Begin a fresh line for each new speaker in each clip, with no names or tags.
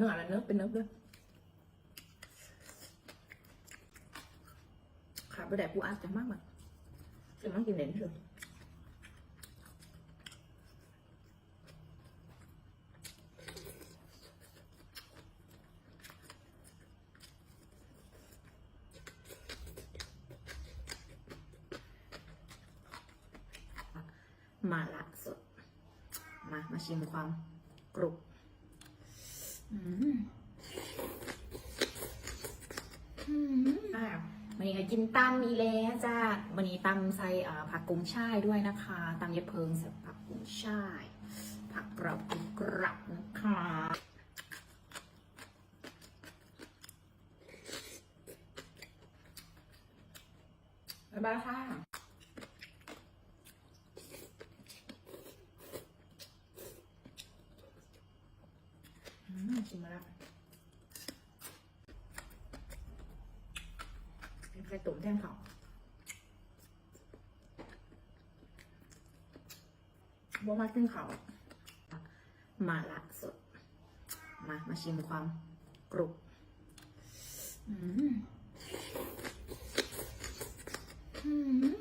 เนื้อแล้วเนื้อเป็นเนื้อด้วยขาดไปแดกปูอัดจะมากมันจะมันกินเด่นเลยมาละสด มา มาชิมความกรุบ วันนี้ก็กินตำอีแล้วจ้าวันนี้ตำใส่ผักกุ้งช่ายด้วยนะคะตำเย็บเพิงใส่ผักกุ้งช่าย ผักกรอบกรุบกรับนะคะบ๊ายบายค่ะ อืม ชิมมาแล้วเป็นไข่ตุ๋นแท่งเขาบ่มาขึ้นเขามาละสด มา มาชิมความกรุบอืมอืม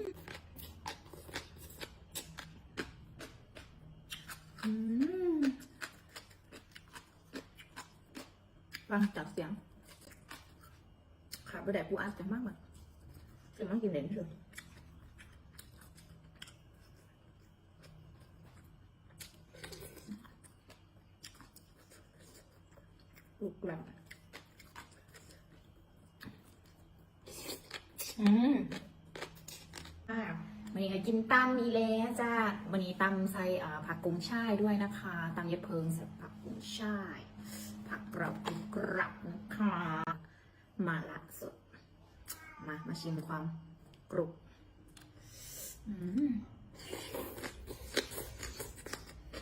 อืม ฟังจากเสียงขาไปแดกปูอัดจะมากมันจะมันกินเด่นเลยลูกกลับอืมอ่าวันนี้ก็กินตำอีแล้วจ้าวันนี้ตำใส่อ่าผักกุ้งช่ายด้วยนะคะตำเย็บเพิงใส่ผักกุ้งช่าย ผักกรอบกรุบ กรับนะคะมาละสด มา มาชิมความกรุบอืม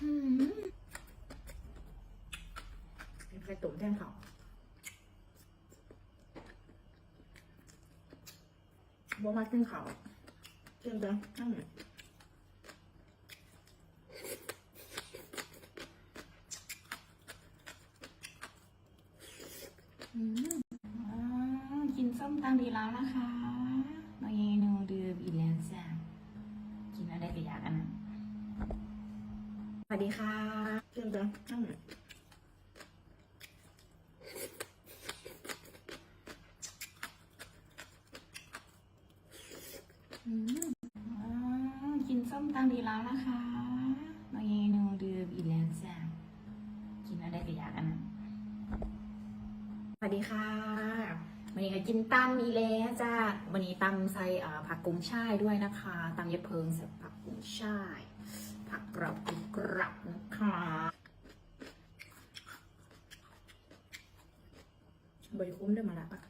อืมเป็นไข่ตุ๋นแท่งเขาบ่มาขึ้นเขาเชื่อจังนั่งอืมอ๋อกินส้มตำ ดีแล้วนะคะเมนูเดิมอีกแล้วจ้ะกินอะไรก็อยากอันนั้นสวัสดีค่ะเชิญจ้ะนั่งอืมอ๋อกินส้มตำดีแล้วนะคะเมนูเดิมอีกแล้วจ้ะกินอะไรก็อยากอันนั้นสวัสดีค่ะ วันนี้ก็กินตำอีแล้วจ้าวันนี้ตำใส่ผักกุ้งช่ายด้วยนะคะตำเย็บเพิงใส่ผักกุ้งช่าย ผักกรอบกรุบกรับนะคะบริคุ้มได้มาแล้วปะ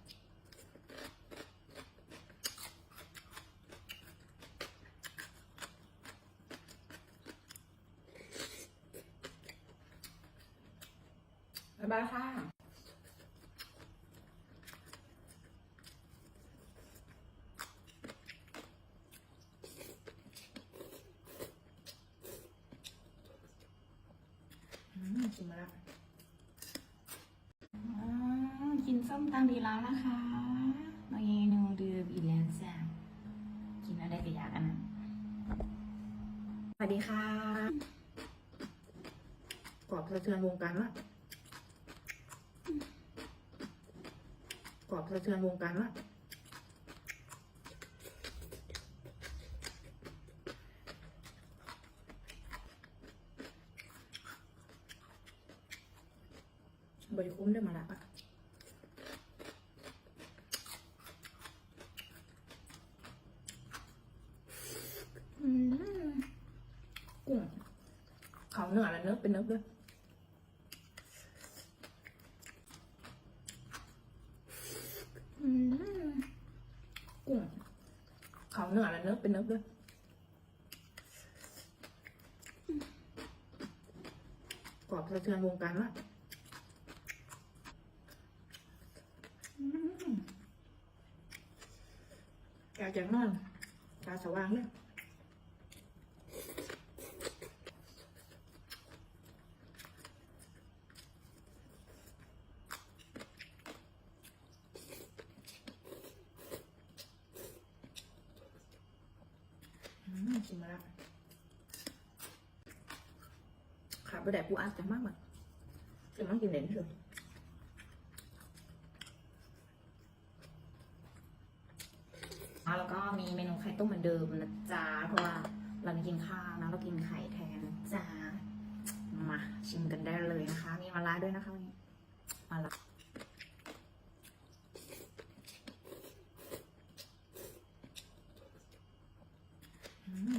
บ๊ายบายค่ะ อืม ชิมมาแล้วกินส้มตำดีแล้วนะคะเมนูเดิมอีแล้วจ้ะกินอะไรก็อยากอันนั้นสวัสดีค่ะกรอบสะเทือนวงการมากกรอบสะเทือนวงการมา บริคุ้มได้มาแล้วปะกุ้งเขาเนื้อแล้วเนื้อเป็นเนื้อด้วยกุ้งเขาเนื้อแล้วเนื้อเป็นเนื้อด้วยกรอบสะเทือนวงการมาก กาจังนั่นกาสว่างเนี่ยชิมมาละขาดไปแต่กูอาจจะมากมันจะมันกินเด่นสุด แล้วก็มีเมนูไข่ต้มเหมือนเดิมนะจ๊ะเพราะว่าเราไม่กินข้าวนะเรากินไข่แทนจ๊ะมาชิมกันได้เลยนะคะ มีมาลาด้วยนะคะนี่มาลา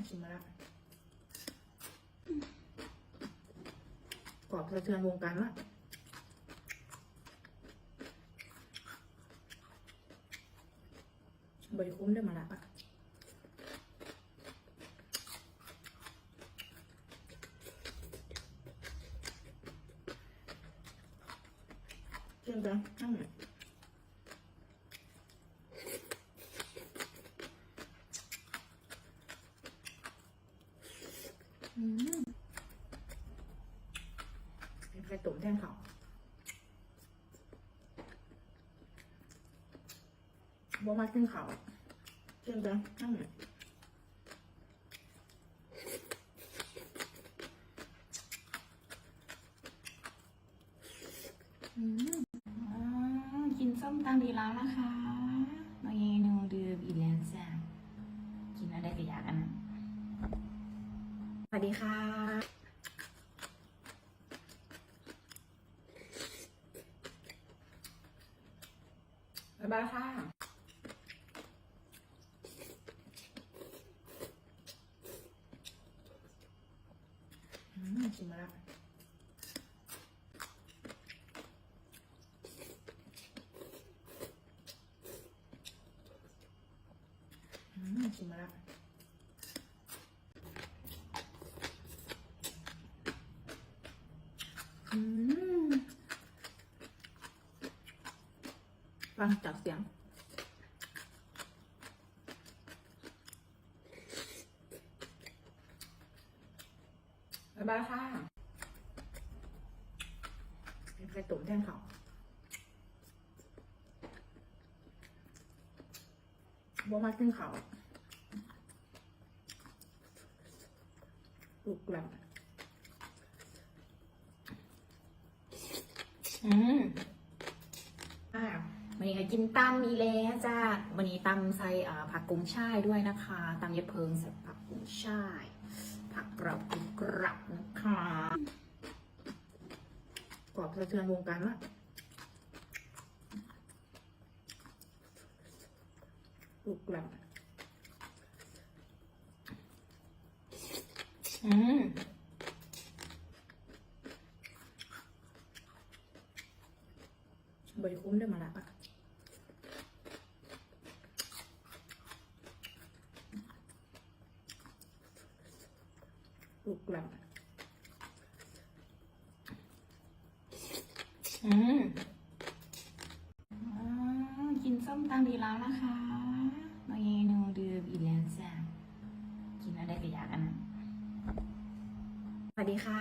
ชิมมาล้วกรอบสะเทือนวงการมากบริ คุ้มได้มาละปะเชื่อมกันนั่งหน่อยอืมเป็นไข่ตุ๋นแท่งเขาบ่มาขึ้นเขา เชื่อมกันนั่งหน่อยอืมอ่ากินส้มตำดีแล้วนะคะเมนูเดิมอีกแล้วจ้ะกินอะไรก็อยากันนั้นสวัสดีค่ะ บ๊ายบายค่ะ อืมชิมมาแล้วอืมชิมมาแล้วอืมฟังจากเสียง บ๊ายบายค่ะเป็นไข่ตุ๋นแท่งเขาบ่มาขึ้นเขาลูกหลับอืมอ่าวันนี้ก็กินตำอีแล้วจ้าวันนี้ตำใส่อ่าผักกุ้งช่ายด้วยนะคะตำยะเพิงใส่ผักกุ้งช่าย ผักกรอบกรับนะคะกรอบสะเทือนวงการมากกรุบกรับอืมบริคุ้มได้มาละปะ กรุบกรับอืมอ่ากินส้มตำดีแล้วนะคะเมนูเดิมอีกแล้วจ้ะกินอะไรก็อยากอันนั้นสวัสดีค่ะ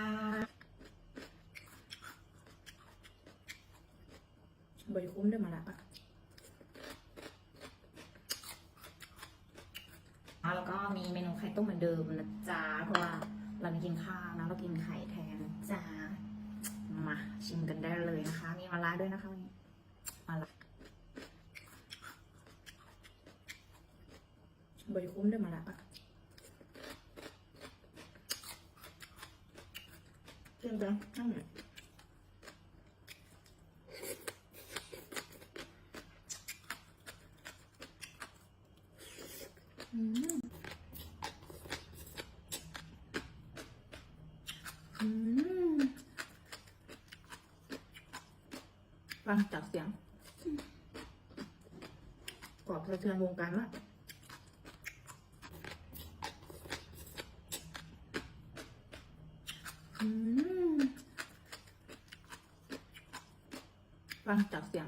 บริคุ้มได้มาละปะแล้วก็มีเมนูไข่ต้มเหมือนเดิมนะจ๊ะเพราะว่า เราไม่กินข้าวนะเรากินไข่แทนจ๊ะมาชิมกันได้เลยนะคะ มีมาลาด้วยนะคะนี่มาลาบริคุ้มด้มาละปะเชื่อมกันนั่งหนอืมอืม ฟังจากเสียงกรอบสะเทือนวงการมากฟังจากเสียง